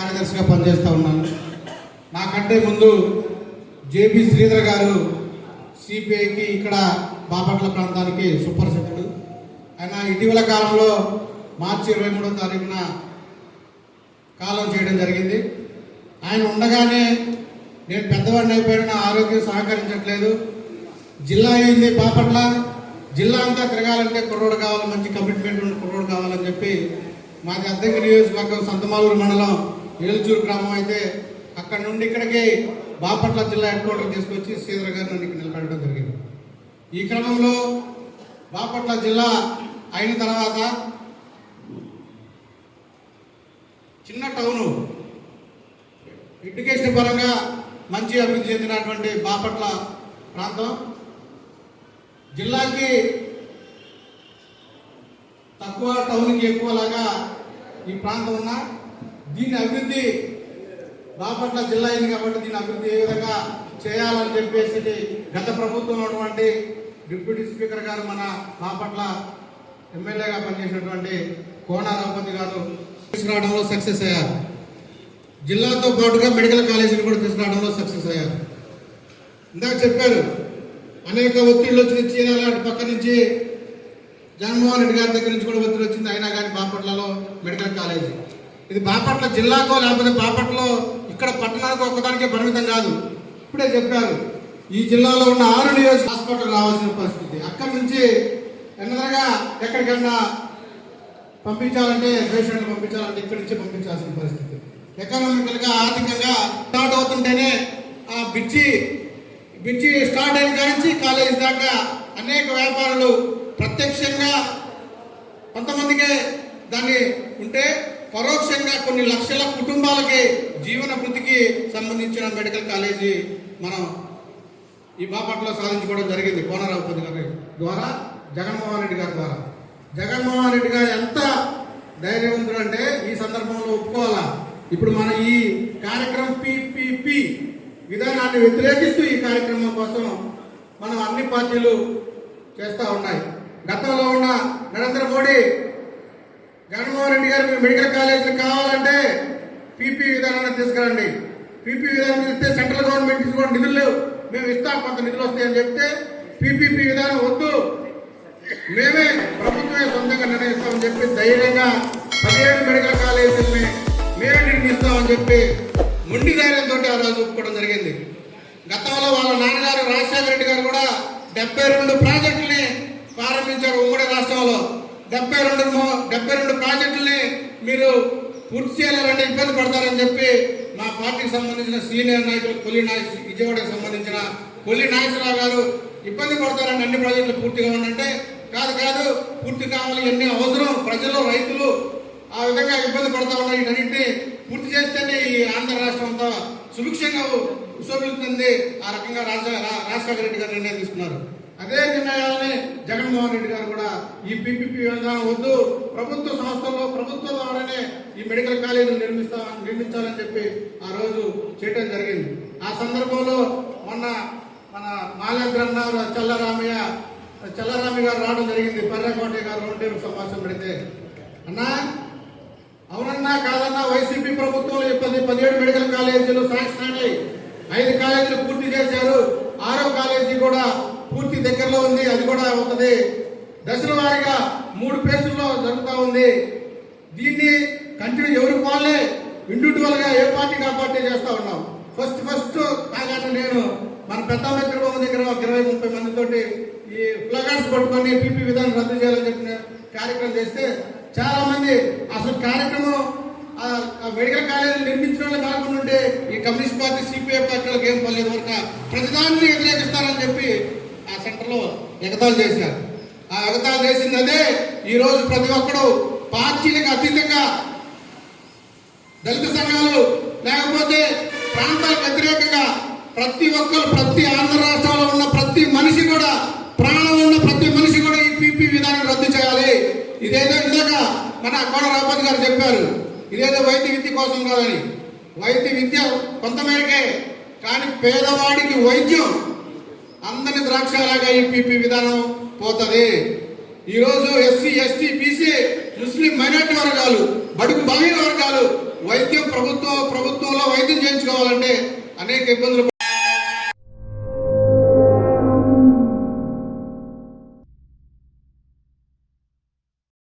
కార్యదర్శిగా పనిచేస్తూ ఉన్నాను. నాకంటే ముందు జేపీ శ్రీధర్ గారు సిపిఐకి ఇక్కడ బాపట్ల ప్రాంతానికి సుప్రసిద్ధుడు ఆయన ఇటీవల కాలంలో మార్చి ఇరవై మూడో తారీఖున కాలం చేయడం జరిగింది. ఆయన ఉండగానే నేను పెద్దవాడిని అయిపోయిన ఆరోగ్యం సహకరించట్లేదు. జిల్లా అయింది బాపట్ల? జిల్లా అంతా తిరగాలంటే కుర్రోడు కావాలి మంచి కమిట్మెంట్ ఉన్న కుర్రోడు కావాలని చెప్పి మాది అద్దెకి నియోజకవర్గం సంతమాలూరు మండలం ఏలుచూరు గ్రామం అయితే అక్కడ నుండి ఇక్కడికి బాపట్ల జిల్లా హెడ్ క్వార్టర్ తీసుకొచ్చి శ్రీధర్ గారు నన్ను నిలబెట్టడం జరిగింది. ఈ క్రమంలో బాపట్ల జిల్లా అయిన తర్వాత చిన్న టౌను ఎడ్యుకేషన్ పరంగా మంచి అభివృద్ధి చెందినటువంటి బాపట్ల ప్రాంతం. జిల్లాకి తక్కువ టౌన్కి ఎక్కువలాగా ఈ ప్రాంతం ఉన్నా దీని అభివృద్ధి బాపట్ల జిల్లా అయింది కాబట్టి దీని అభివృద్ధి ఏ విధంగా చేయాలని చెప్పేసి గత ప్రభుత్వం ఉన్నటువంటి డిప్యూటీ స్పీకర్ గారు మన బాపట్ల ఎమ్మెల్యేగా పనిచేసినటువంటి కోన రఘుపతి గారు తీసుకురావడంలో సక్సెస్ అయ్యారు. జిల్లాతో పాటుగా మెడికల్ కాలేజీని కూడా తీసుకురావడంలో సక్సెస్ అయ్యారు. ఇందాక చెప్పారు అనేక ఒత్తిళ్ళు వచ్చి చీనా లాంటి పక్క నుంచి జగన్మోహన్ రెడ్డి గారి దగ్గర నుంచి కూడా ఒత్తిడి వచ్చింది. అయినా కానీ బాపట్లలో మెడికల్ కాలేజీ. ఇది బాపట్ల జిల్లాకో లేకపోతే బాపట్లలో ఇక్కడ పట్టణానికి ఒక్కదానికే పరిమితం కాదు. ఇప్పుడే చెప్పారు ఈ జిల్లాలో ఉన్న ఆరు నియోజక హాస్పిటల్ రావాల్సిన పరిస్థితి. అక్కడి నుంచి ఎన్నదరగా ఎక్కడికన్నా పంపించాలంటే పేషెంట్లు పంపించాలంటే ఇక్కడి నుంచి పంపించాల్సిన పరిస్థితి. ఎకనామికల్గా ఆర్థికంగా స్టార్ట్ అవుతుంటేనే ఆ బిచ్చి బిచ్చి స్టార్ట్ అయిన కానించి కాలేజ్ కాలేజీ దాకా అనేక వ్యాపారాలు ప్రత్యక్షంగా కొంతమందికే దాన్ని ఉంటే పరోక్షంగా కొన్ని లక్షల కుటుంబాలకి జీవన వృత్తికి సంబంధించిన మెడికల్ కాలేజీ మనం ఈ బాపట్లో సాధించుకోవడం జరిగింది. కోనరావుపతి గారి ద్వారా జగన్మోహన్ రెడ్డి గారి ద్వారా. జగన్మోహన్ రెడ్డి గారు ఎంత ధైర్యవంతుడు అంటే ఈ సందర్భంలో ఒప్పుకోవాలా? ఇప్పుడు మన ఈ కార్యక్రమం పిపిపి విధానాన్ని వ్యతిరేకిస్తూ ఈ కార్యక్రమం కోసం మనం అన్ని పార్టీలు చేస్తూ ఉన్నాయి. గతంలో ఉన్న నరేంద్ర మోడీ జగన్మోహన్ రెడ్డి గారు మీరు మెడికల్ కాలేజీలు కావాలంటే పీపీ విధానాన్ని తీసుకురండి. పీపీ విధానం ఇస్తే సెంట్రల్ గవర్నమెంట్ నుంచి నిధులు మేము ఇస్తాం కొంత నిధులు వస్తాయని చెప్తే పీపీపీ విధానం వద్దు. మేమే ప్రభుత్వమే సొంతంగా నిర్ణయిస్తామని చెప్పి ధైర్యంగా పదిహేడు మెడికల్ కాలేజీలని మేమే నిర్మిస్తామని చెప్పి మొండి ధైర్యంతో ఆ రోజు ఒప్పుకోవడం జరిగింది. గతంలో వాళ్ళ నాన్నగారు రాజశేఖర రెడ్డి గారు కూడా డెబ్బై రెండు ప్రాజెక్టుని ప్రారంభించారు ఉమ్మడి రాష్ట్రంలో. డెబ్బై రెండు డెబ్బై రెండు ప్రాజెక్టుల్ని మీరు పూర్తి చేయాలంటే ఇబ్బంది పడతారని చెప్పి మా పార్టీకి సంబంధించిన సీనియర్ నాయకులు కొల్లి నాయక్ విజయవాడకి సంబంధించిన కొల్లి నాగేశ్వరరావు గారు ఇబ్బంది పడతారని అన్ని ప్రాజెక్టులు పూర్తిగా ఉండంటే కాదు కాదు పూర్తి కావాలి ఎన్ని అవసరం ప్రజలు రైతులు ఆ విధంగా ఇబ్బంది పడతా ఉన్నాయి వీటన్నింటినీ పూర్తి చేస్తేనే ఈ ఆంధ్ర రాష్ట్రం అంతా సుభిక్షంగా శోభిస్తుంది ఆ రకంగా రాజ రాజశేఖర రెడ్డి గారు నిర్ణయం తీసుకున్నారు. అదే నిర్ణయాలని జగన్మోహన్ రెడ్డి గారు కూడా ఈ పిపిపి విధానం వద్దు ప్రభుత్వ సంస్థల్లో ప్రభుత్వం ద్వారానే ఈ మెడికల్ కాలేజీలు నిర్మిస్తా నిర్మించాలని చెప్పి ఆ రోజు చేయడం జరిగింది. ఆ సందర్భంలో మొన్న మన మాలేంద్రన్న చల్లరామయ్య చల్లరామి గారు రావడం జరిగింది. పర్రకోట గారు రెండు టేబుల్ సమావేశం పెడితే. అన్నా అవునన్నా కాదన్నా వైసీపీ ప్రభుత్వం పది పదిహేడు మెడికల్ కాలేజీలు శాంక్షన్ అయినాయి. ఐదు కాలేజీలు పూర్తి చేశారు ఆరో కాలేజీ కూడా పూర్తి దగ్గరలో ఉంది కూడా దశల వారీగా మూడు ఫేసుల్లో జరుగుతూ ఉంది. దీన్ని కంటిన్యూ ఎవరు వాళ్ళే ఇండివిజువల్గా ఏ పార్టీ ఆ పార్టీ చేస్తూ ఉన్నాం. ఫస్ట్ ఫస్ట్ కాగానే నేను మన పెద్ద చంద్రబాబు దగ్గర ఒక ఇరవై ముప్పై మందితోటి ఈ ఫ్లగార్స్ పట్టుకొని పీపీ విధానం రద్దు చేయాలని చెప్పిన కార్యక్రమం చేస్తే చాలా మంది అసలు కార్యక్రమం మెడికల్ కాలేజీలు నిర్మించిన వాళ్ళు కాకుండా ఉంటే ఈ కమ్యూనిస్ట్ పార్టీ సిపిఐ పార్టీలకు ఏం పోలేదు. వరకు ప్రతిదాన్ని వ్యతిరేకిస్తారని చెప్పి ఆ సెంటర్లో ఎగతాలు చేశారు. ఆ ఎగతాలు చేసింది అదే. ఈరోజు ప్రతి ఒక్కడు పార్టీలకు అతీతంగా దళిత సంఘాలు లేకపోతే ప్రాంతాలకు వ్యతిరేకంగా ప్రతి ఒక్కరు ప్రతి ఆంధ్ర రాష్ట్రంలో ఉన్న ప్రతి మనిషి కూడా ప్రాణం ఉన్న ప్రతి మనిషి కూడా ఈ పీపీ విధానం రద్దు చేయాలి. ఇదేదో ఇందాక మన కోడ రాపతి గారు చెప్పారు. ఇదేదో వైద్య విద్య కోసం కాదని. వైద్య విద్య కొంతమేరకే కానీ పేదవాడికి వైద్యం అందరి ద్రాక్షలాగా ఈ విధానం పోతుంది. ఈరోజు ఎస్సీ ఎస్టీ బీసీ ముస్లిం మైనార్టీ వర్గాలు బడుగు బలహీన వర్గాలు వైద్యం ప్రభుత్వం ప్రభుత్వంలో వైద్యం చేయించుకోవాలంటే అనేక ఇబ్బందులు